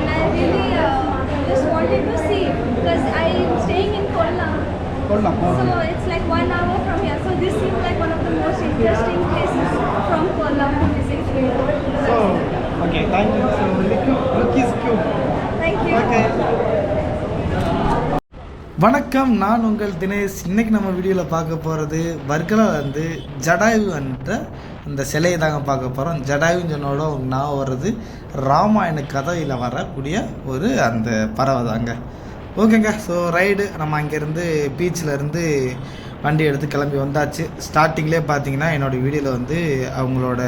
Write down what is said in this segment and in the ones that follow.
and I really uh, just wanted to see because I am staying in Kollam, Kollam. so it's like one hour from here. So this seemed like one of the most interesting places from Kollam to visit. So, okay, thank you. So, look, look is cute. Thank you. Okay. வணக்கம் நான் உங்கள் தினேஷ் இன்னைக்கு நம்ம வீடியோவில் பார்க்க போகிறது வர்க்கலாவில் வந்து ஜடாயு என்ற அந்த சிலையை தாங்க பார்க்க போகிறோம் ஜடாயுஞ்சனோட ஒரு நான் வர்றது ராமாயண கதையில் வரக்கூடிய ஒரு அந்த பறவை தாங்க. ஓகேங்க. ஸோ ரைடு நம்ம அங்கேருந்து பீச்சில் இருந்து வண்டி எடுத்து கிளம்பி வந்தாச்சு. ஸ்டார்டிங்லேயே பார்த்தீங்கன்னா என்னோடய வீடியோவில் வந்து அவங்களோட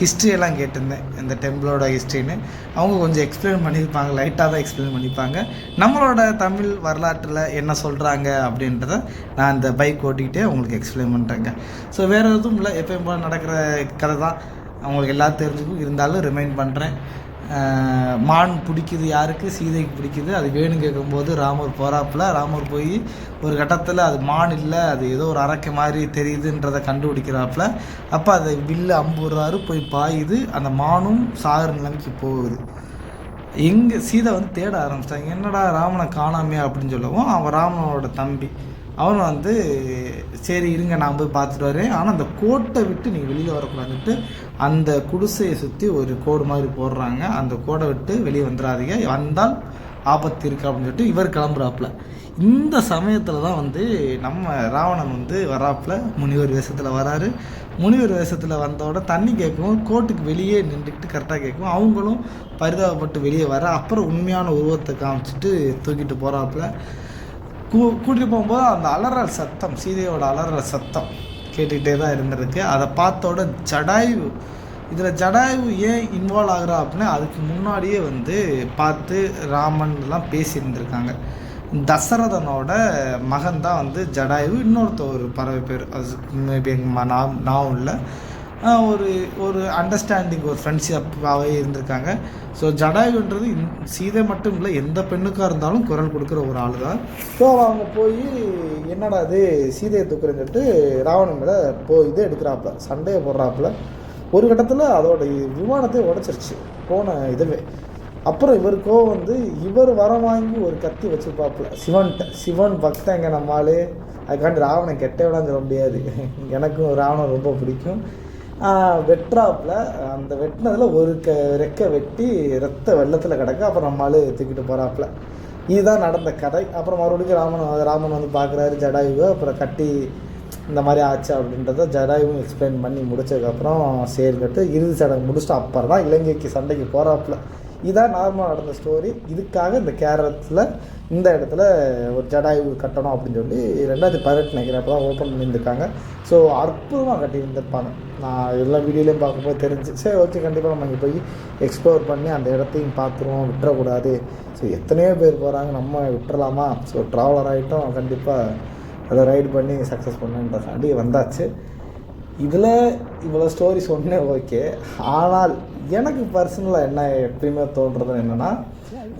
ஹிஸ்ட்ரியெல்லாம் எல்லாம் கேட்டிருந்தேன். இந்த டெம்பிளோட ஹிஸ்ட்ரின்னு அவங்க கொஞ்சம் எக்ஸ்பிளைன் பண்ணியிருப்பாங்க லைட்டாக தான் எக்ஸ்பிளைன் பண்ணியிருப்பாங்க. நம்மளோட தமிழ் வரலாற்றில் என்ன சொல்கிறாங்க அப்படின்றத நான் இந்த பைக் ஓட்டிக்கிட்டே உங்களுக்கு எக்ஸ்பிளைன் பண்ணுறேங்க ஸோ வேறு எதுவும் இல்லை. எப்பயும் போல நடக்கிற கதை தான். அவங்களுக்கு எல்லாம் தெரிஞ்சுக்கும். இருந்தாலும் ரிமைண்ட் பண்ணுறேன் மான் பிடிக்குது யாருக்கு? சீதைக்கு பிடிக்குது. அது வேணும் கேட்கும்போது ராமர் போகிறாப்புல ராமர் போய் ஒரு கட்டத்தில் அது மான் இல்லை அது ஏதோ ஒரு அரைக்க மாதிரி தெரியுதுன்றதை கண்டுபிடிக்கிறாப்புல. அப்போ அதை வில்லு அம்புறாரு போய் பாயுது. அந்த மானும் சாகர நிலைமைக்கு போகுது. எங்கே சீதை வந்து தேட ஆரம்பிச்சிட்டாங்க. என்னடா ராமனை காணாமே அப்படின்னு சொல்லவும் அவன் ராமனோட தம்பி. அவன் வந்து சரி இருங்க நான் போய் பார்த்துட்டு வரேன். ஆனால் அந்த கோட்டை விட்டு நீ வெளியில் வரக்கூடாதுன்ட்டு அந்த குடிசையை சுற்றி ஒரு கோடு மாதிரி போடுறாங்க. அந்த கோடை விட்டு வெளியே வந்துடாதீங்க வந்தால் ஆபத்து இருக்கு அப்படின்னு சொல்லிட்டு இவர் கிளம்புறாப்புல. இந்த சமயத்தில் தான் வந்து நம்ம ராவணன் வந்து வராப்புல. முனிவர் வேஷத்தில் வராரு. முனிவர் வேஷத்தில் வந்தோட தண்ணி கேட்கும் கோட்டுக்கு வெளியே நின்றுக்கிட்டு கரெக்டாக கேட்கும் அவங்களும் பரிதாபப்பட்டு வெளியே வர அப்புறம் உண்மையான உருவத்தை காமிச்சிட்டு தூக்கிட்டு போகிறாப்புல கூ கூட்டிகிட்டு போகும்போது அந்த அலறல் சத்தம் சீதையோட அலறல் சத்தம். கேட்டுக்கிட்டே தான் இருந்திருக்கு. அதை பார்த்தோட ஜடாயு இதில் ஜடாயு ஏன் இன்வால்வ் ஆகிறா அப்படின்னா அதுக்கு முன்னாடியே வந்து பார்த்து ராமன்லாம் பேசியிருந்திருக்காங்க. தசரதனோட மகன் தான் வந்து ஜடாயு. இன்னொருத்த ஒரு பறவை பேர். அது மேபி எங்கள் நான் நான் இல்லை ஒரு ஒரு அண்டர்ஸ்டாண்டிங் ஒரு ஃப்ரெண்ட்ஷிப்பாகவே இருந்திருக்காங்க. ஸோ ஜடாயுன்றது இந் சீதை மட்டும் இல்லை எந்த பெண்ணுக்காக இருந்தாலும் குரல் கொடுக்குற ஒரு ஆள் தான் ஸோ அவங்க போய் என்னடா இது சீதையை தூக்குறேன்னு சொல்லிட்டு ராவணன் மேலே போ இது எடுக்கிறாப்புல சண்டையை போடுறாப்புல. ஒரு கட்டத்தில் அதோட விமானத்தை உடச்சிருச்சு போன இதுவே. அப்புறம் இவருக்கோ வந்து இவர் வரம் வாங்கி ஒரு கத்தி வச்சுருப்பாப்புல சிவன்கிட்ட சிவன் பக்தங்க நம்மால். அதுக்காண்டி ராவணன் கெட்டவனான்னு சொல்ல முடியாது. எனக்கும் ராவணன் ரொம்ப பிடிக்கும். வெட்டுறாப்புல அந்த வெட்டினதில் ஒரு க ரெக்கை வெட்டி ரத்த வெள்ளத்தில் கிடக்கு. அப்புறம் நம்மளால் தூக்கிட்டு போகிறாப்புல இதுதான் நடந்த கதை. அப்புறம் மறுபடியும் ராமன் ராமன் வந்து பார்க்குறாரு ஜடாயுவை. அப்புறம் கட்டி இந்த மாதிரி ஆச்சு அப்படின்றத ஜடாயுவும் எக்ஸ்பிளைன் பண்ணி முடிச்சதுக்கப்புறம் சரின்ட்டு இறுதி சடங்கு முடிச்சுட்டு அப்புறம் தான் இலங்கைக்கு சண்டைக்கு போகிறாப்புல இதான் நார்மலாக நடந்த ஸ்டோரி இதுக்காக இந்த கேரளத்தில் இந்த இடத்துல ஒரு ஜடாயு கட்டணும் அப்படின்னு சொல்லி ரெண்டாயிரத்தி பதினெட்டு நினைக்கிறேன். அப்போ தான் ஓப்பன் பண்ணியிருந்திருக்காங்க. ஸோ அற்புதமாக கட்டியிருந்திருப்பாங்க. நான் எல்லா வீடியோலையும் பார்க்கும்போது தெரிஞ்சு சரி ஓகே கண்டிப்பாக நம்ம இங்கே போய் எக்ஸ்ப்ளோர் பண்ணி அந்த இடத்தையும் பார்த்துருவோம். விட்டுறக்கூடாது. ஸோ எத்தனையோ பேர் போகிறாங்க நம்ம விட்டுறலாமா? ஸோ ட்ராவலர் ஆகிட்டோம் கண்டிப்பாக அதை ரைடு பண்ணி சக்ஸஸ் பண்ணுன்றதாண்டி வந்தாச்சு. இதில் இவ்வளோ ஸ்டோரி சொன்னேன் ஓகே ஆனால் எனக்கு பர்சனலாக என்ன எப்பயுமே தோன்றது என்னென்னா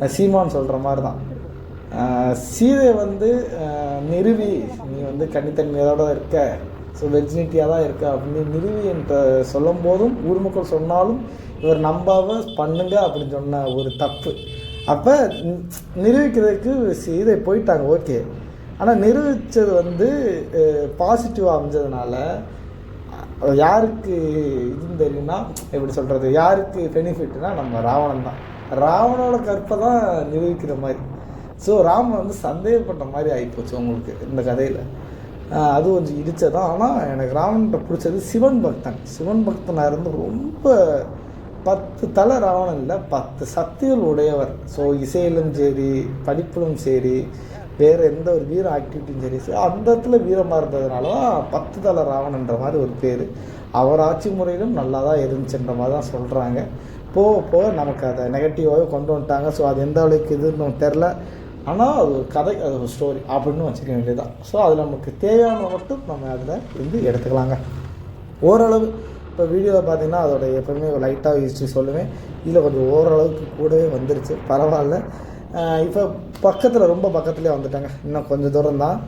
சீமான் சொல்கிற மாதிரி தான் சீதை வந்து நிறுவி நீ வந்து கன்னித்தன்மையோட இருக்க ஸோ வெர்ஜினிட்டியாக தான் இருக்க அப்படின்னு நிறுவி என்ற சொல்லும் போதும் ஊர் மக்கள் சொன்னாலும் இவர் நம்பாவ பண்ணுங்க அப்படின்னு சொன்ன ஒரு தப்பு. அப்போ நிரூபிக்கிறதுக்கு சீதை போயிட்டாங்க ஓகே ஆனால் நிரூபித்தது வந்து பாசிட்டிவாக அமைஞ்சதுனால அது யாருக்கு இதுன்னு தெரியும்னா எப்படி சொல்கிறது யாருக்கு பெனிஃபிட்னா நம்ம ராவணன் தான். ராவணோட கற்பை தான் நிரூபிக்கிற மாதிரி. ஸோ ராமன் வந்து சந்தேகப்பட்ட மாதிரி ஆகிப்போச்சு உங்களுக்கு இந்த கதையில். அது கொஞ்சம் இடித்ததான் ஆனால் எனக்கு ராவன்கிட்ட பிடிச்சது சிவன் பக்தன். சிவன் பக்தனாக இருந்து ரொம்ப பத்து தலை ராவணன் இல்லை பத்து சக்திகள் உடையவர். ஸோ இசையிலும் சரி படிப்பிலும் சரி வேறு எந்த ஒரு வீர ஆக்டிவிட்டியும் சரி சரி அந்த இடத்துல வீரமாக இருந்ததுனால தான் பத்து தலை ராவணன்ற மாதிரி ஒரு பேர். அவர் ஆட்சி முறையிலும் நல்லா தான் இருந்துச்சுன்ற மாதிரி தான் சொல்கிறாங்க போக போக நமக்கு அதை நெகட்டிவாகவே கொண்டு வந்துட்டாங்க. ஸோ அது எந்த அளவுக்கு இதுன்னு தெரில ஆனால் அது ஒரு கதை அது ஒரு ஸ்டோரி அப்படின்னு வச்சுக்க வேண்டியதுதான். ஸோ அதில் நமக்கு தேவையான மட்டும் நம்ம அதில் இருந்து எடுத்துக்கலாங்க. ஓரளவு இப்போ வீடியோவில் பார்த்தீங்கன்னா அதோட எப்பவுமே லைட்டாக ஹிஸ்ட்ரி சொல்லுவேன். இதில் கொஞ்சம் ஓரளவுக்கு கூடவே வந்துருச்சு. பரவாயில்ல. இப்போ பக்கத்தில் ரொம்ப பக்கத்துலேயே வந்துட்டாங்க. இன்னும் கொஞ்சம் தூரம் தான்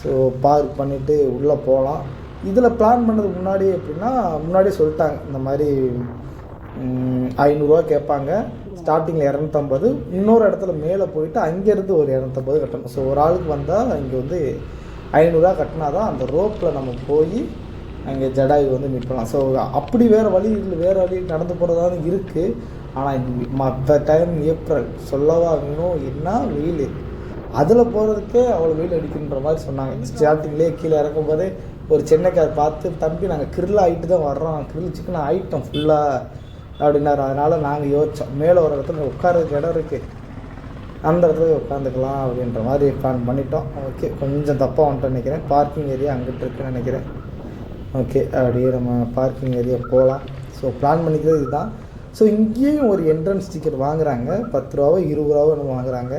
ஸோ பார்க் பண்ணிவிட்டு உள்ளே போகலாம் இதில் பிளான் பண்ணதுக்கு முன்னாடி எப்படின்னா முன்னாடியே சொல்லிட்டாங்க. இந்த மாதிரி ஐநூறுரூவா கேட்பாங்க. ஸ்டார்டிங்கில் இரநூத்தம்பது. இன்னொரு இடத்துல மேலே போயிட்டு அங்கேருந்து ஒரு இரநூத்தம்பது கட்டணும். ஸோ ஒரு ஆளுக்கு வந்தால் இங்கே வந்து ஐநூறுரூவா கட்டினா தான் அந்த ரோப்பில் நம்ம போய் அங்கே ஜடாயு வந்து மீட் பண்ணலாம் ஸோ அப்படி வேறு வழி இல்லை. வேறு வழி நடந்து போகிறதாவது இருக்குது ஆனால் மற்ற டைம் ஏப்ரல் சொல்லவா வேணும் என்ன வெயில் அதில் போகிறதுக்கே அவ்வளோ வெயில் அடிக்குன்ற மாதிரி சொன்னாங்க. ஸ்டார்டிங்லேயே கீழே இறக்கும் போதே ஒரு சென்னைக்கார் பார்த்து தம்பி நாங்கள் கிரில் ஆகிட்டு தான் வர்றோம். கிரில் சிக்கன் ஆகிட்டோம் ஃபுல்லாக அப்படின்னாரு. அதனால் நாங்கள் யோசித்தோம் மேலே ஒரு இடத்துல உட்காரதுக்கு இடம் இருக்குது அந்த இடத்துல உட்காந்துக்கலாம் அப்படின்ற மாதிரி பிளான் பண்ணிட்டோம். ஓகே கொஞ்சம் தப்பாக வந்துட்டு நினைக்கிறேன். பார்க்கிங் ஏரியா அங்கிட்டு இருக்குன்னு நினைக்கிறேன். ஓகே அப்படியே நம்ம பார்க்கிங் ஏரியா போகலாம் ஸோ பிளான் பண்ணிக்கிறது இதுதான். ஸோ இங்கேயும் ஒரு என்ட்ரன்ஸ் டிக்கெட் வாங்குறாங்க. பத்து ரூபாவோ இருபது ரூபாவோ நம்ம வாங்குறாங்க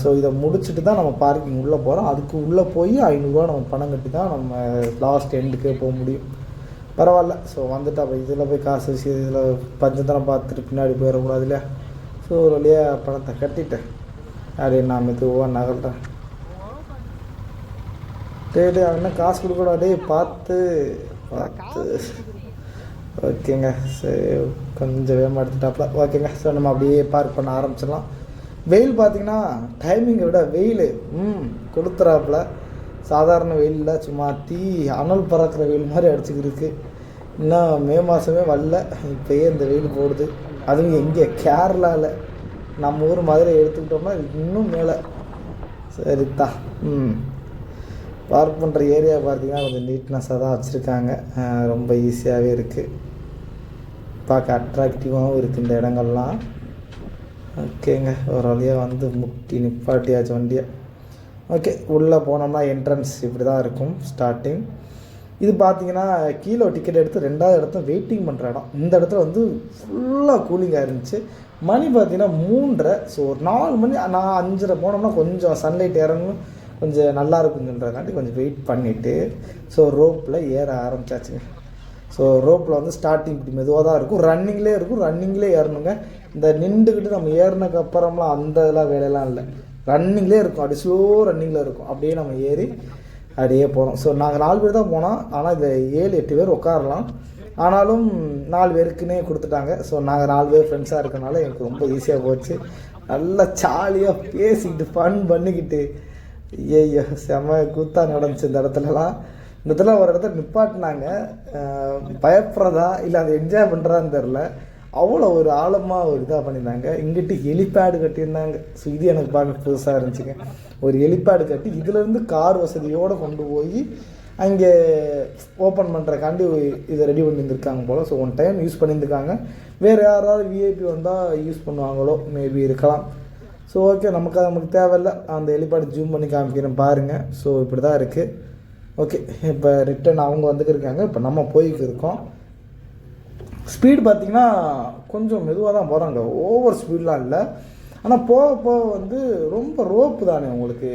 ஸோ இதை முடிச்சுட்டு தான் நம்ம பார்க்கிங் உள்ளே போகிறோம் அதுக்கு உள்ளே போய் ஐநூறுரூவா நம்ம பணம் கட்டி தான் நம்ம லாஸ்ட் எண்டுக்கே போக முடியும். பரவாயில்ல. ஸோ வந்துட்டு அப்போ இதில் போய் காசு வச்சு இதில் பஞ்சத்தனம் பார்த்துட்டு பின்னாடி போயிடக்கூடாது இல்லையா? ஸோ ஒரு வழியாக பணத்தை கட்டிட்டேன் அப்படியே நான் மெதுவாக நகர்றேன். டே டே அவன் காசு கொடுக்கூடாது பார்த்து பார்த்து. ஓகேங்க. சரி கொஞ்சம் வேகமாக எடுத்துட்டாப்ல ஓகேங்க. ஸோ நம்ம அப்படியே பார்க் பண்ண ஆரம்பிச்சிடலாம். வெயில் பார்த்தீங்கன்னா டைமிங்கை விட வெயில் ம் கொடுத்துறாப்புல சாதாரண வெயில் இல்லை சும்மா தீ அனல் பறக்கிற வெயில் மாதிரி அடிச்சுக்கிருக்கு இன்னும் மே மாதமே வரல. இப்போயே இந்த வெயில் போடுது. அதுவும் எங்கே கேரளாவில் நம்ம ஊர் மாதிரி எடுத்துக்கிட்டோம்னா இன்னும் மேலே. சரித்தா ம். பார்க் பண்ணுற ஏரியா பார்த்தீங்கன்னா கொஞ்சம் நீட்னஸாக தான் வச்சுருக்காங்க. ரொம்ப ஈஸியாகவே இருக்குது பார்க்க அட்ராக்டிவாகவும் இருக்குது இந்த இடங்கள்லாம். ஓகேங்க ஒரு வழியாக வந்து முட்டி நிப்பாட்டியாச்சு வண்டியை. ஓகே உள்ளே போனோம்னா என்ட்ரன்ஸ் இப்படி தான் இருக்கும் ஸ்டார்டிங் இது பார்த்தீங்கன்னா கீழே டிக்கெட் எடுத்து ரெண்டாவது இடத்த வெயிட்டிங் பண்ணுற இடம். இந்த இடத்துல வந்து ஃபுல்லாக கூலிங்காக இருந்துச்சு. மணி பார்த்தீங்கன்னா மூன்றரை ஸோ ஒரு நாலு மணி நான் அஞ்சரை போனோம்னா கொஞ்சம் சன்லைட் இறங்கும். கொஞ்சம் நல்லா இருக்குங்கன்றதுக்காண்டி கொஞ்சம் வெயிட் பண்ணிவிட்டு ஸோ ரோப்பில் ஏற ஆரம்பிச்சாச்சுங்க ஸோ ரோப்பில் வந்து ஸ்டார்டிங் இப்படி மெதுவாக தான் இருக்கும். ரன்னிங்லேயே இருக்கும். ரன்னிங்லேயே ஏறணுங்க. இந்த நின்றுக்கிட்டு நம்ம ஏறினக்கு அப்புறம்லாம் அந்த இதெல்லாம் வேலையெல்லாம் இல்லை. ரன்னிங்லேயே இருக்கும். அப்படி ஸ்லோ ரன்னிங்கில் இருக்கும். அப்படியே நம்ம ஏறி அப்படியே போகிறோம் ஸோ நாங்கள் நாலு பேர் தான் போனோம். ஆனால் இந்த ஏழு எட்டு பேர் உட்காரலாம். ஆனாலும் நாலு பேருக்குன்னே கொடுத்துட்டாங்க. ஸோ நாங்கள் நாலு பேர் ஃப்ரெண்ட்ஸாக இருக்கனால எனக்கு ரொம்ப ஈஸியாக போச்சு. நல்லா ஜாலியாக பேசிக்கிட்டு ஃபன் பண்ணிக்கிட்டு ஐயோ செம கூத்தா நடந்துச்சு இந்த இடத்துலலாம். இந்த இடத்துல ஒரு இடத்துல நிப்பாட்டினாங்க. பயப்படுறதா இல்லை அதை என்ஜாய் பண்ணுறதான்னு தெரில அவ்வளோ ஒரு ஆழமாக ஒரு இதாக பண்ணியிருந்தாங்க. இங்கிட்டு ஹெலிபேடு கட்டியிருந்தாங்க. ஸோ இது எனக்கு பார்க்க புதுசாக இருந்துச்சுங்க. ஒரு ஹெலிபேடு கட்டி இதுலேருந்து கார் வசதியோடு கொண்டு போய் அங்கே ஓப்பன் பண்ணுறக்காண்டி இதை ரெடி பண்ணியிருந்துருக்காங்க போல். ஸோ ஒன் டைம் யூஸ் பண்ணியிருந்துருக்காங்க. வேறு யாராவது விஐபி வந்தால் யூஸ் பண்ணுவாங்களோ மேபி இருக்கலாம். ஸோ ஓகே நமக்கு அது நமக்கு தேவையில்ல. அந்த ஹெலிபேட் ஜூம் பண்ணி காமிக்கிறேன் பாருங்கள் ஸோ இப்படி தான் இருக்குது ஓகே இப்போ ரிட்டன் அவங்க வந்துக்கிருக்காங்க. இப்போ நம்ம போய்க்கு இருக்கோம் ஸ்பீடு பார்த்தீங்கன்னா கொஞ்சம் மெதுவாக தான் போகிறாங்க ஓவர் ஸ்பீட்லாம் இல்லை. ஆனால் போக போக வந்து ரொம்ப ரோப்பு தானே உங்களுக்கு.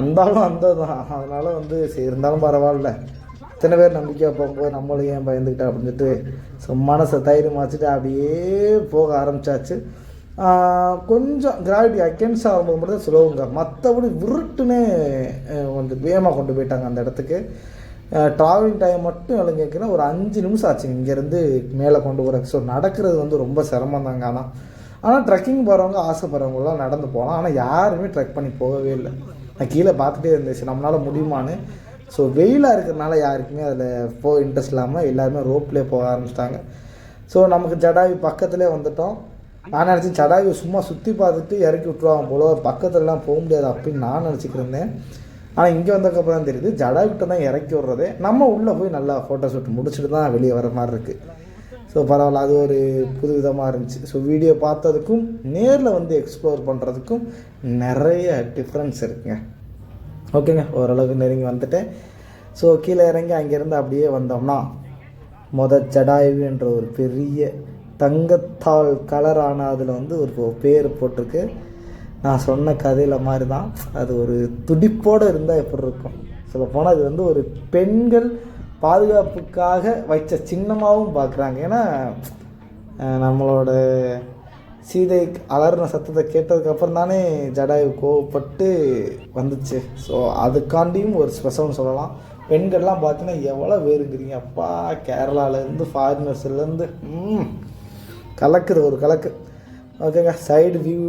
அந்தாலும் அந்த தான் அதனால் வந்து சரி இருந்தாலும் பரவாயில்ல. இத்தனை பேர் நம்பிக்கையாக போகும்போது நம்மளும் ஏன் பயந்துக்கிட்டா அப்படின்னு சொல்லிட்டு ஸோ மனசை தைரியமாச்சுட்டு அப்படியே போக ஆரம்பிச்சாச்சு. கொஞ்சம் கிராவிட்டி அகென்ஸ் ஆகும்போது மட்டும் தான் ஸ்லோவுங்க மற்றபடி விருட்டுன்னு வந்து வேகமாக கொண்டு போயிட்டாங்க அந்த இடத்துக்கு. ட்ராவலிங் டைம் மட்டும் எவ்வளோ ஒரு அஞ்சு நிமிஷம் ஆச்சுங்க இங்கேருந்து மேலே கொண்டு போகிற ஸோ நடக்கிறது வந்து ரொம்ப சிரமம் தாங்க ஆனால் ஆனால் ட்ரெக்கிங் போகிறவங்க ஆசைப்படுறவங்களாம் நடந்து போகலாம். ஆனால் யாருமே ட்ரெக் பண்ணி போகவே இல்லை. நான் கீழே பார்த்துட்டே இருந்துச்சு நம்மளால் முடியுமான்னு. ஸோ வெயிலாக இருக்கிறனால யாருக்குமே அதில் போக இன்ட்ரெஸ்ட் இல்லாமல் எல்லாருமே ரோப்லேயே போக ஆரம்பிச்சிட்டாங்க. ஸோ நமக்கு ஜடாவி பக்கத்துலேயே வந்துட்டோம். நான் நினச்சேன் ஜடாவி சும்மா சுற்றி பார்த்துட்டு இறக்கி விட்ருவாங்க போல பக்கத்துலலாம் போக முடியாது அப்படின்னு நான் நினச்சிக்கிட்டு இருந்தேன் ஆனால் இங்கே வந்ததுக்கப்புறம் தான் தெரியுது ஜடாவிட்ட தான் இறக்கி விட்றதே. நம்ம உள்ளே போய் நல்லா ஃபோட்டோ ஷூட் முடிச்சுட்டு தான் வெளியே வர மாதிரி இருக்குது ஸோ பரவாயில்ல அது ஒரு புது விதமாக இருந்துச்சு. ஸோ வீடியோ பார்த்ததுக்கும் நேரில் வந்து எக்ஸ்ப்ளோர் பண்ணுறதுக்கும் நிறைய டிஃப்ரென்ஸ் இருக்குங்க. ஓகேங்க ஓரளவுக்கு நெருங்கி வந்துட்டேன். ஸோ கீழே இறங்கி அங்கேருந்து அப்படியே வந்தோம்னா மொத ஜடாயு என்ற ஒரு பெரிய தங்கத்தால் கலரான அதில் வந்து ஒரு பேர் போட்டிருக்கு. நான் சொன்ன கதையில் மாதிரி தான் அது ஒரு துடிப்போடு இருந்தால் எப்படி இருக்கும்? சொல்ல போனால் இது வந்து ஒரு பெண்கள் பாதுகாப்புக்காக வைச்ச சின்னமாகவும் பார்க்குறாங்க ஏன்னா நம்மளோட சீதை அலறின சத்தத்தை கேட்டதுக்கப்புறம் தானே ஜடாயு கோவப்பட்டு வந்துச்சு. ஸோ அதுக்காண்டியும் ஒரு ஸ்பெஷல்னு சொல்லலாம். பெண்கள்லாம் பார்த்தீங்கன்னா எவ்வளோ வேறுங்கிறீங்க. அப்பா கேரளாலேருந்து ஃபாரினர்ஸ்லேருந்து ம் கலக்குது ஒரு கலக்கு. ஓகேங்க சைடு வியூ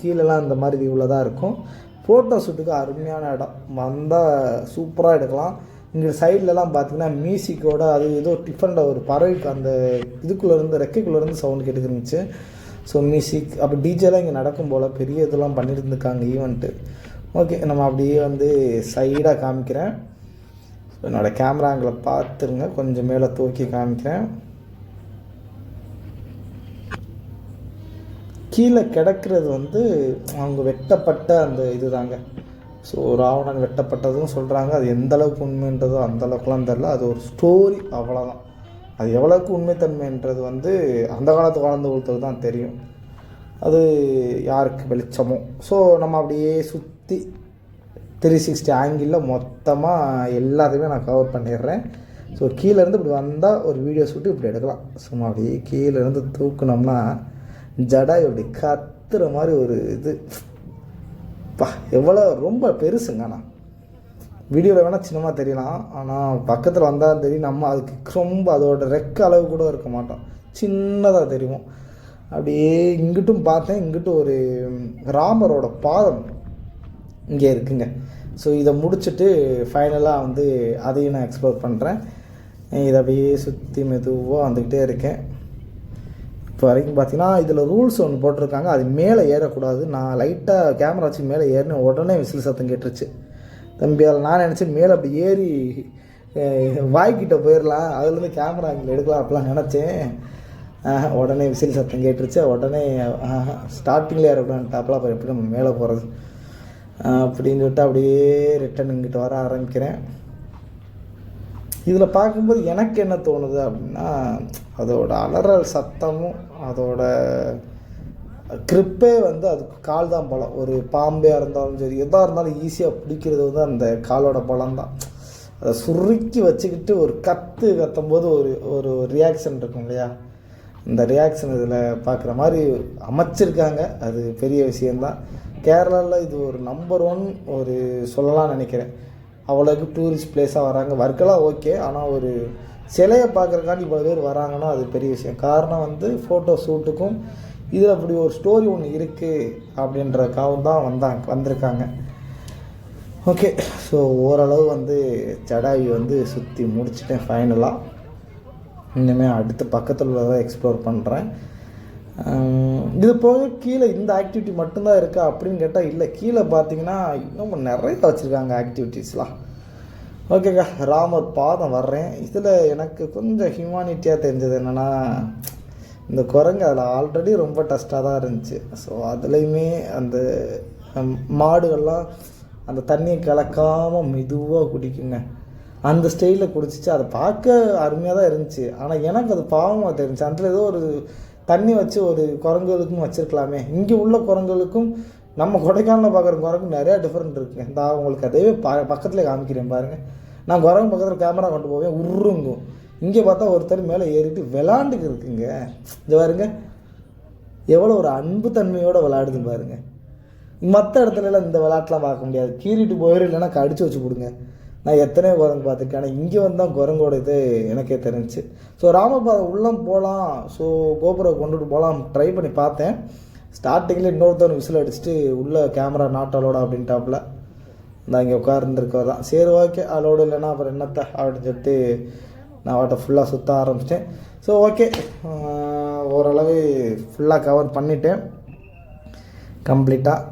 கீழெல்லாம் இந்த மாதிரி வியூவில் தான் இருக்கும். ஃபோட்டோ ஷூட்டுக்கு அருமையான இடம். வந்தால் சூப்பராக எடுக்கலாம். இங்கே சைட்லலாம் பார்த்தீங்கன்னா மியூசிக்கோட அது ஏதோ டிஃப்ரெண்ட்டாக ஒரு பறவைக்கு அந்த இதுக்குள்ளேருந்து ரெக்கைக்குள்ளேருந்து சவுண்ட் கேட்டுக்கிருந்துச்சு. ஸோ மியூசிக் அப்போ டிஜேலாம் இங்கே நடக்கும் போல் பெரிய இதெல்லாம் பண்ணியிருந்துருக்காங்க ஈவெண்ட்டு ஓகே நம்ம அப்படியே வந்து சைடாக காமிக்கிறேன். என்னோடய கேமரா ஆங்கிளை பார்த்துருங்க கொஞ்சம் மேலே தூக்கி காமிக்கிறேன். கீழே கிடக்கிறது வந்து அவங்க வெட்டப்பட்ட அந்த இதுதாங்க. ஸோ ராவணன் வெட்டப்பட்டதும் சொல்கிறாங்க அது எந்த அளவுக்கு உண்மைன்றதோ அந்த அளவுக்குலாம் தெரில அது ஒரு ஸ்டோரி அவ்வளோதான் அது எவ்வளோக்கு உண்மைத்தன்மைன்றது வந்து அந்த காலத்து வாழ்ந்து ஒருத்தருக்கு தான் தெரியும். அது யாருக்கு வெளிச்சமோ. ஸோ நம்ம அப்படியே சுற்றி த்ரீ சிக்ஸ்டி ஆங்கிளில் மொத்தமாக எல்லாத்தையுமே நான் கவர் பண்ணிடுறேன். ஸோ கீழேருந்து இப்படி வந்தால் ஒரு வீடியோ ஷூட்டு இப்படி எடுக்கலாம். சும்மா அப்படியே கீழேருந்து தூக்குனோம்னா ஜடாய் இப்படி கத்துற மாதிரி ஒரு இது. பா எவ்வளோ ரொம்ப பெருசுங்க ஆனால் வீடியோவில் வேணால் சின்னமாக தெரியலாம். ஆனால் பக்கத்தில் வந்தால் தெரியும் நம்ம அதுக்கு ரொம்ப அதோட ரெக்க அளவு கூட இருக்க மாட்டோம். சின்னதாக தெரியும். அப்படியே இங்கிட்டும் பார்த்தேன் இங்கிட்டும் ஒரு ராமரோட பாதம் இங்கே இருக்குங்க. ஸோ இதை முடிச்சுட்டு ஃபைனலாக வந்து அதையும் நான் எக்ஸ்ப்ளோர் பண்ணுறேன் இதை அப்படியே சுற்றி மெதுவாக வந்துக்கிட்டே இருக்கேன். இப்போ வரைக்கும் பார்த்தீங்கன்னா இதில் ரூல்ஸ் ஒன்று போட்டிருக்காங்க. அது மேலே ஏறக்கூடாது. நான் லைட்டாக கேமரா வச்சு மேலே ஏறினேன். உடனே விசில் சத்தம் கேட்டுருச்சு. தம்பி அதில் நான் நினச்சேன் மேலே அப்படி ஏறி வாய்க்கிட்ட போயிடலாம் அதுலேருந்து கேமரா இங்கே எடுக்கலாம் அப்படிலாம் நினச்சேன். உடனே விசில் சத்தம் கேட்டுருச்சு. உடனே ஸ்டார்டிங்கில் ஏறக்கூடாதுட்டாப்பில் அப்புறம் எப்படி நம்ம மேலே போகிறது அப்படின்னு சொல்லிட்டு அப்படியே ரிட்டன் இங்கிட்டு வர ஆரம்பிக்கிறேன். இதில் பார்க்கும்போது எனக்கு என்ன தோணுது அப்படின்னா அதோட அலறல் சத்தமும் அதோட கிரிப்பே வந்து அதுக்கு கால் தான் பலம். ஒரு பாம்பே இருந்தாலும் சரி எதாக இருந்தாலும் ஈஸியாக பிடிக்கிறது வந்து அந்த காலோட பலம் தான் அதை சுருக்கி வச்சுக்கிட்டு ஒரு கத்து கத்தும்போது ஒரு ஒரு ரியாக்ஷன் இருக்கும் இல்லையா? இந்த ரியாக்ஷன் இதில் பார்க்குற மாதிரி அமைச்சிருக்காங்க. அது பெரிய விஷயந்தான் கேரளாவில் இது ஒரு நம்பர் ஒன் ஒரு சொல்லலாம்னு நினைக்கிறேன். அவ்வளோக்கு டூரிஸ்ட் பிளேஸாக வராங்க. வர்க்கெல்லாம் ஓகே ஆனால் ஒரு சிலையை பார்க்குறக்காண்டி இவ்வளோ பேர் வராங்கன்னா அது பெரிய விஷயம். காரணம் வந்து ஃபோட்டோ ஷூட்டுக்கும் இதில் அப்படி ஒரு ஸ்டோரி ஒன்று இருக்குது அப்படின்றக்காகவும் தான் வந்தாங்க வந்திருக்காங்க. ஓகே ஸோ ஓரளவு வந்து ஜடாவி வந்து சுற்றி முடிச்சிட்டேன் ஃபைனலாக இனிமேல் அடுத்து பக்கத்தில் உள்ளதை எக்ஸ்ப்ளோர் பண்ணுறேன் இது போக கீழே இந்த ஆக்டிவிட்டி மட்டும்தான் இருக்கா அப்படின்னு கேட்டால் இல்லை. கீழே பார்த்தீங்கன்னா இன்னும் நிறைய வச்சுருக்காங்க ஆக்டிவிட்டீஸ்லாம் ஓகேக்கா ராமர் பாதம் வர்றேன். இதில் எனக்கு கொஞ்சம் ஹியூமானிட்டியாக தெரிஞ்சது என்னென்னா இந்த குரங்கு அதில் ஆல்ரெடி ரொம்ப டஸ்ட்டாக தான் இருந்துச்சு. ஸோ அதுலேயுமே அந்த மாடுகள்லாம் அந்த தண்ணியை கலக்காமல் மெதுவாக குடிக்குங்க. அந்த ஸ்டைலில் குடிச்சிச்சு. அதை பார்க்க அருமையாக தான் இருந்துச்சு. ஆனால் எனக்கு அது பாவமாக தெரிஞ்சு அதில் ஏதோ ஒரு தண்ணி வச்சு ஒரு குரங்குகளுக்கும் வச்சுருக்கலாமே. இங்கே உள்ள குரங்குகளுக்கும் நம்ம கொடைக்கானலில் பார்க்குற குரங்கு நிறையா டிஃப்ரெண்ட் இருக்குங்க இந்த உங்களுக்கு அதே ப பக்கத்தில் காமிக்கிறேன் பாருங்கள் நான் குரங்கு பக்கத்தில் கேமரா கொண்டு போவேன். உருங்கும். இங்கே பார்த்தா ஒருத்தர் மேலே ஏறிட்டு விளாண்டுக்கு இருக்குங்க. இது பாருங்க. எவ்வளோ ஒரு அன்பு தன்மையோடு விளையாடுது பாருங்க. மற்ற இடத்துலலாம் இந்த விளாட்லாம் பார்க்க முடியாது. கீறிட்டு போயிடும் இல்லைன்னா கடிச்சு வச்சு கொடுங்க நான் எத்தனையோ குரங்கு பார்த்துருக்கேன். ஆனால் இங்கே வந்து தான் குரங்கோட இது எனக்கே தெரிஞ்சுச்சு. ஸோ ராமபாதம் உள்ளம் போகலாம் ஸோ கோபுரம் கொண்டுட்டு போகலாம் ட்ரை பண்ணி பார்த்தேன். ஸ்டார்டிங்கில் இன்னொருத்தவன் விசில் அடிச்சுட்டு உள்ளே கேமரா நாட் அலோட அப்படின்ட்டாப்புல. நான் இங்கே உட்கார்ந்துருக்கவர் தான் சரி ஓகே அலோடு இல்லைன்னா அப்புறம் என்னத்த அப்படின்னு சொல்லிட்டு நான் அவட்ட ஃபுல்லாக சுற்ற ஆரம்பிச்சிட்டேன். ஸோ ஓகே ஓரளவு ஃபுல்லாக கவர் பண்ணிட்டேன். கம்ப்ளீட்டாக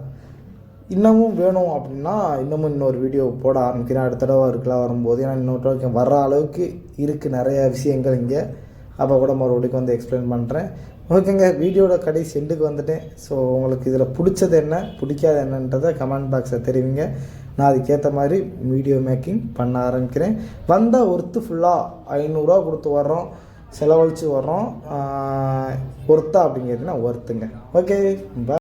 இன்னமும் வேணும் அப்படின்னா இன்னமும் இன்னொரு வீடியோ போட ஆரம்பிக்கிறேன். அடுத்த தடவை இருக்கலாம் வரும்போது ஏன்னா இன்னொரு தடவை வர்ற அளவுக்கு இருக்குது நிறைய விஷயங்கள் இங்கே. அப்போ கூட மறுபடியும் வந்து எக்ஸ்பிளைன் பண்ணுறேன் ஓகேங்க வீடியோட கடைசி எண்டுக்கு வந்துட்டேன். ஸோ உங்களுக்கு இதில் பிடிச்சது என்ன பிடிக்காது என்னன்றதை கமெண்ட் பாக்ஸை தெரிவிங்க. நான் அதுக்கேற்ற மாதிரி வீடியோ மேக்கிங் பண்ண ஆரம்பிக்கிறேன். வந்தால் ஒருத்து ஃபுல்லாக ஐநூறுரூவா கொடுத்து வர்றோம். செலவழித்து வர்றோம். ஒர்த்தா அப்படிங்கிறதுனா ஒர்த்துங்க ஓகே பாய்